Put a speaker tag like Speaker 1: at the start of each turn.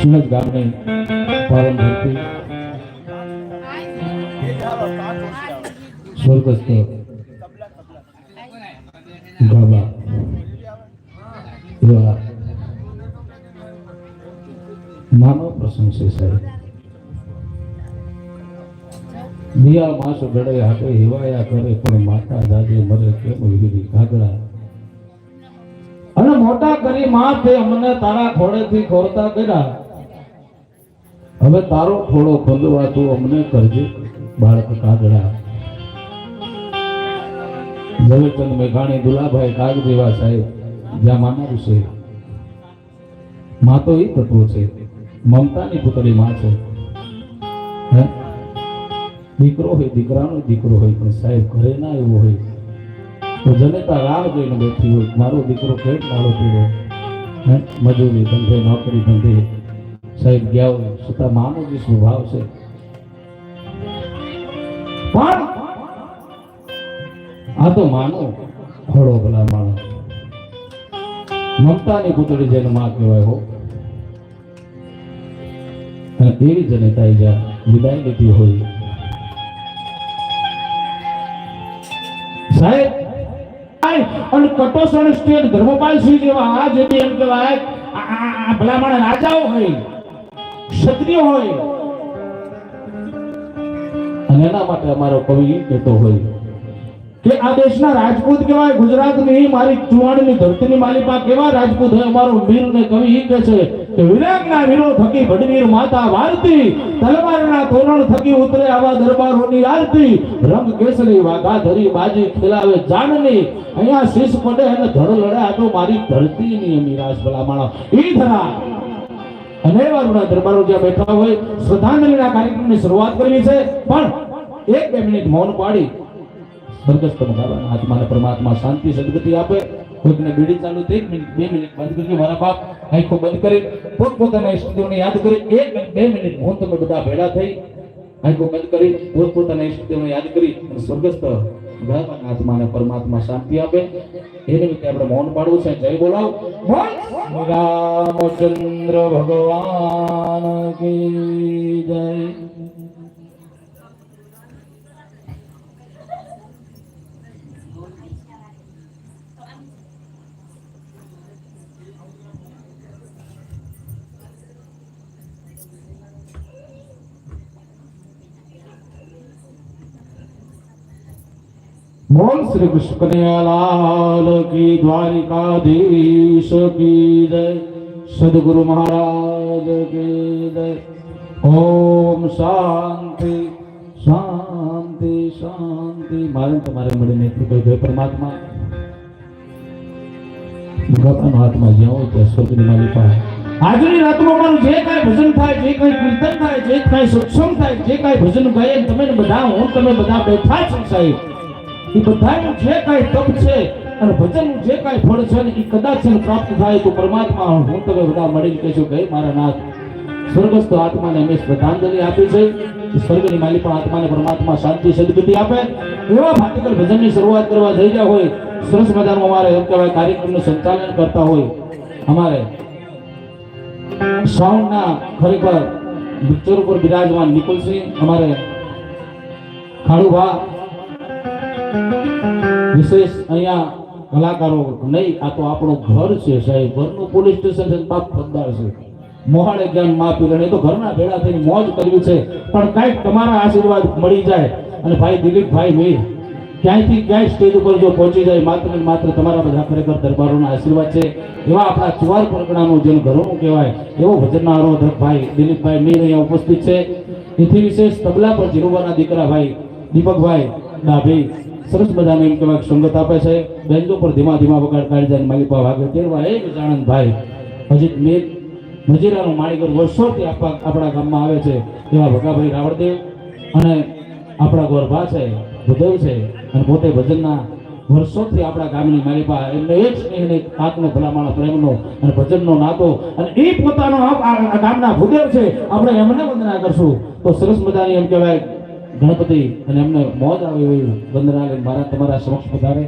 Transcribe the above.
Speaker 1: સુરત ગામની પાવન ધરતી સ્વર્ગસ્થ ગાવા ખોળેથી ખોરતા કર્યા. હવે તારો ખોળો ખોદવા તું અમને કરજે, બાળક કાગડા. ઝવેરચંદ મેઘાણી દુલાભાઈ કાગદેવા સાહેબ. જ્યાં માનવ છે માં તો એ તત્વો છે. મમતાની પુતળી માં છે. હે? દીકરો હોય, દીકરાનો દીકરો હોય, પણ સાહેબ ઘરે ના એવો હોય. તો જનતા રાહ જોઈને બેઠી હોય, મારો દીકરો કેટ નાળો પીવો. હે? મજૂરી ધંધે, નોકરી ધંધે. સાહેબ ગયા હોય, છતાં માનો જે સ્વભાવ છે. પણ આ તો માનો. ખોડો ભલા માનો મમતાની પુતળી જેને માં કહેવાય હો. અને એવી જનતાએ જ્યાં વિદાય લીધી હોય. સાહેબ અને કટોસણ સ્ટેટ ધર્મપાલ સિંહ જેવા આ જે એમ કહેવાય ભલામણ રાજાઓ હોય, ક્ષત્રિય હોય, અને એના માટે અમારો કવિ કહેતો હોય. કે આ દેશના રાજપૂત કહેવાય, ગુજરાતની મારી ચુવાણની ધરતીની માલિકા કેવા રાજપૂત હોય અમારો વીર ને કવિ ઈ કહે છે કે વિરાગના વીરો થકી ભડવીર માતા વારતી, તલવારના તોરણ થકી ઉતરે આવા દરબારોની આરતી. રંગ કેસરી, વાઘા ધરી, બાજી ખેલાવે જાનની. અહીંયા શીશ પડે અને ધર લડે, આ તો મારી ધરતીની અમીરાશ ભલામણો. ઈ ધરા. અને વારુના દરબારો જ્યાં બેઠા હોય, શ્રદ્ધાંજલિના કાર્યક્રમની શરૂઆત કરવી છે. પણ એક બે મિનિટ મૌન પાડી. સ્વર્ગસ્થ ભગવાન આત્માને પરમાત્મા શાંતિ, સદગતિ આપે. કોઈકને બીડી ચાલુ તો એક મિનિટ, બે મિનિટ બંધ કરજો, મારા બાપ. આંખો બંધ કરી, પોતપોતાના ઇષ્ટદેવને યાદ કરી, એક મિનિટ બે મિનિટ હું તમે બધા ભેળા થઈ. આંખો બંધ કરી, પોતપોતાના ઇષ્ટદેવને યાદ કરી, અને સ્વર્ગસ્થ ભગવાન આત્માને પરમાત્મા શાંતિ આપે. એ નિમિત્તે આપણે મૌન પાડવું છે. જય બોલાવ. બોલ રામચંદ્ર ભગવાન કી જય. બોલ શ્રી કૃષ્ણ કનૈયાલાલ કી દ્વારિકાધીશ કી જય સદગુરુ મહારાજ કી જય ઓમ શાંતિ શાંતિ શાંતિ મારે ને તમારે મળીને કૃપા જય પરમાત્મા ભગવાન હાથમાં જ્યાં હોય ત્યાં સ્વર્ગની માલિકા આજની રાતમાં મારું જે કાંઈ ભજન થાય જે કાંઈ કીર્તન થાય જે કાંઈ સત્સંગ થાય જે કાંઈ ભજન ગાય તમે ને બધા હું તમે બધા બેઠા છો સાહેબ એ બધાનું જે કાંઈ તપ છે અને ભજનનું જે કાંઈ ફળ છે ને એ કદાચ પ્રાપ્ત થાય તો પરમાત્મા, હું તમે બધા મળીને કહેશું કે મારા નાથ, સ્વર્ગસ્થ આત્માને અમે શ્રદ્ધાંજલિ આપી છે. સ્વર્ગની માલિક પણ આત્માને પરમાત્મા શાંતિ સદગતિ આપે. એવા ભાતિકલ ભજનની શરૂઆત કરવા જઈ રહ્યા હોય, સરસ મજાનું અમારે એમ કહેવાય કાર્યક્રમનું સંચાલન કરતા હોય, અમારે સાઉન્ડના ખરેખર પિક્ચર ઉપર બિરાજમાન નિકુલસિંહ, અમારે ખાડુભા વિશેષ અહીંયા કલાકારો નહીં, આ તો આપણો ઘર છે સાહેબ. ઘરનું પોલીસ સ્ટેશન છે બાપ ફદ્દાર છે. મોહાળે જ્ઞાન મા પીરણ એ તો ઘરના ભેળા થઈને મોજ કરવી છે. પણ કાંઈક તમારા આશીર્વાદ મળી જાય. અને ભાઈ દિલીપભાઈ મીર, ક્યાંયથી ક્યાંય સ્ટેજ ઉપર જો પહોંચી જાય, માત્ર ને માત્ર તમારા બધા ખરેખર દરબારોના આશીર્વાદ છે. એવા આપણા ચુવાર પરગણાનું જેનું ઘરોનું કહેવાય, એવો ભજનના આરોધક ભાઈ દિલીપભાઈ મીર અહીંયા ઉપસ્થિત છે. એથી વિશેષ તબલા પર જીરોવાના દીકરા ભાઈ, દીપકભાઈ ડાભી સરસ મજાનો એમ કહેવાય સંગત આપે છે. બેન્જો પર ધીમા ધીમા વગાડ કાઢી જાય માલિક ભાવ આગળ તેરવા. એ ગજાનંદભાઈ હજી મેં મજીરાનું માળીગર વર્ષોથી આપણા ગામમાં આવે છે. એવા ભગાભાઈ રાવળદેવ અને આપણા ગોરભા છે, ભૂદેવ છે અને પોતે ભજનના વર્ષોથી આપણા ગામની માલિપા એમને એ જ સ્નેહને, આત્મ ભલામાણા, પ્રેમનો અને ભજનનો નાતો અને એ પોતાનો ગામના ભૂદેવ છે. આપણે એમને વંદના કરશું. તો સરસ મજાની એમ કહેવાય ગણપતિ અને એમને મોજ આવે હોય. વંદનાલય મારા તમારા સમક્ષ પધારે.